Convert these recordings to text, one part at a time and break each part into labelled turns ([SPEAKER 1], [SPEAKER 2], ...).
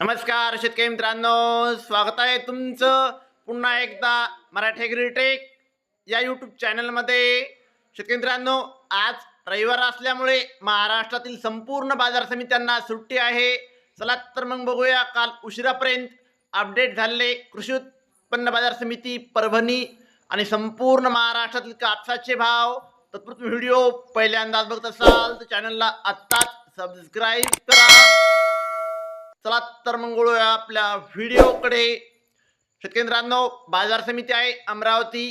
[SPEAKER 1] नमस्कार शेतकरी मित्रांनो स्वागत आहे तुमचं पुन्हा एकदा मराठी ॲग्रीटेक या यूट्यूब चॅनलमध्ये शेतकरी मित्रांनो आज रविवार असल्यामुळे महाराष्ट्रातील संपूर्ण बाजार समित्यांना सुट्टी आहे. चला तर मग बघूया काल उशिरापर्यंत अपडेट झालेले कृषी उत्पन्न बाजार समिती परभणी आणि संपूर्ण महाराष्ट्रातील कापसाचे भाव. तत्पूर्वी व्हिडिओ पहिल्यांदाच बघत असाल तर चॅनलला आत्ताच सबस्क्राईब करा. चला तर मग वळूया आपल्या व्हिडिओकडे. शेतकऱ्यांनो बाजार समिती आहे अमरावती.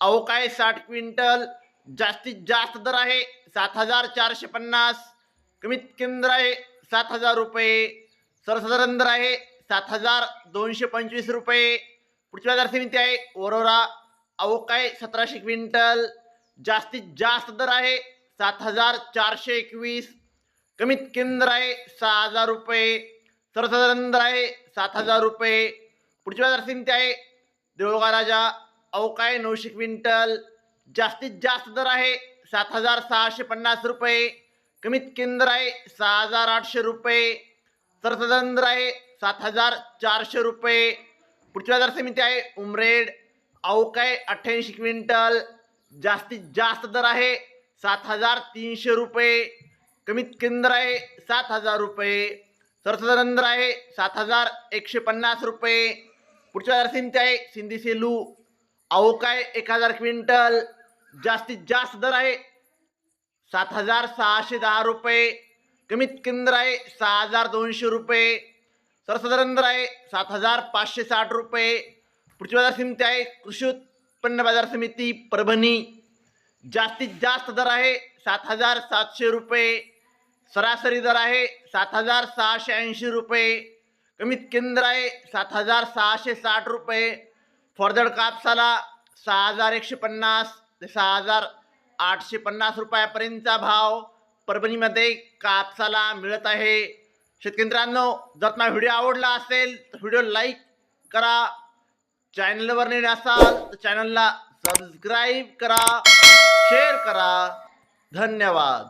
[SPEAKER 1] अवकाय साठ क्विंटल? जास्तीत जास्त दर आहे सात हजार चारशे पन्नास. कमीत कमी दर आहे सात हजार रुपये. सर्वसाधारण दर आहे सात हजार दोनशे पंचवीस रुपये. पुढची बाजार समिती आहे वरोरा. अवकाय सतराशे क्विंटल? जास्तीत जास्त दर आहे सात हजार चारशे एकवीस. कमीत कमी दर आहे सहा हजार रुपये. सर्वसाधारण दर आहे सात हजार रुपये. पुढची बाजार समिती आहे. देऊळगा राजा अवकाय नऊशे क्विंटल. जास्तीत जास्त दर आहे सात हजार सहाशे पन्नास रुपये. कमीत केंद्र दर आहे सहा हजार आठशे रुपये. सर्वसाधारण दर आहे सात हजार चारशे रुपये. पुढची बाजार समिती आहे उमरेड अवकाय अठ्ठ्याऐंशी क्विंटल. जास्तीत जास्त दर आहे सात हजार तीनशे रुपये. कमीत कमी दर आहे सात हजार रुपये. सर्वसाधारण दर आहे सात हजार एकशे पन्नास रुपये. पुढच्या बाजार आहे सिंधी सेलू. अवकाय एक हजार क्विंटल. जास्तीत जास्त दर आहे सात हजार सहाशे दहा रुपये. कमीत कमी दर आहे सहा हजार दोनशे रुपये. सर्वसाधारण दर आहे सात हजार पाचशे साठ रुपये. पुढची बाजार समिती आहे कृषी उत्पन्न बाजार समिती परभणी. जास्तीत जास्त दर आहे सात हजार सातशे रुपये. सरासरी दर आहे सात हजार सहाशे ऐंशी रुपये. कमीत केंद्र आहे सात हजार सहाशे साठ रुपये. फरदड कापसाला सहा हजार एकशे पन्नास ते सहा हजार आठशे पन्नास रुपयापर्यंतचा भाव परभणीमध्ये कापसाला मिळत आहे. शेतकेंद्रांनो जर तुम्हाला व्हिडिओ आवडला असेल तर व्हिडिओ लाईक करा. चॅनलवर नेणे असाल तर चॅनलला सबस्क्राईब करा शेअर करा. धन्यवाद.